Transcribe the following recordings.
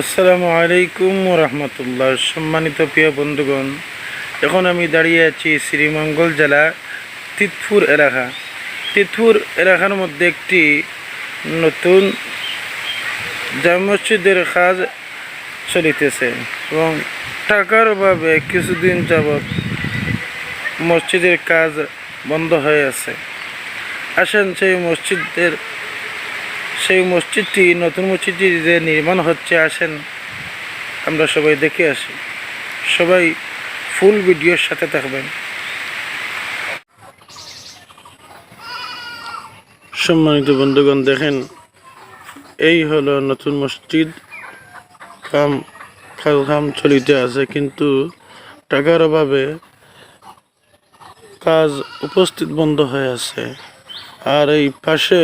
আসসালামু আলাইকুম রহমতুল্লাহ। সম্মানিত প্রিয় বন্ধুগণ, এখন আমি দাঁড়িয়ে আছি শ্রীমঙ্গল জেলা তিতপুর এলাকা। তিতপুর এলাকার মধ্যে একটি নতুন জামে মসজিদের কাজ চলিতেছে এবং টাকার অভাবে কিছুদিন যাবৎ মসজিদের কাজ বন্ধ হয়ে আছে। আসেন সেই মসজিদের সেই মসজিদটি, নতুন মসজিদটি যে নির্মাণ হচ্ছে, আসেন, আমরা সবাই দেখে আসি। সবাই ফুল ভিডিওর সাথে থাকবেন। সম্মানিত বন্ধুগণ, দেখেন, এই হলো নতুন মসজিদ। কাম কাম চলিতে আছে, কিন্তু টাকার অভাবে কাজ উপস্থিত বন্ধ হয়ে আছে। আর এই পাশে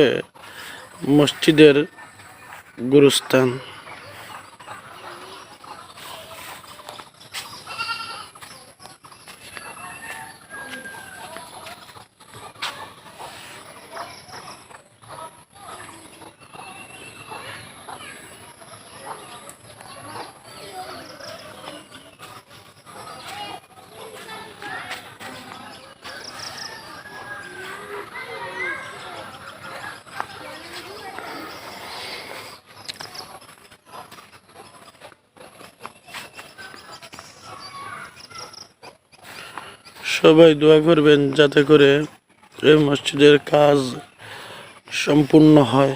মসজিদের গুরুস্থান। সবাই দোয়া করবেন যাতে করে এই মসজিদের কাজ সম্পূর্ণ হয়।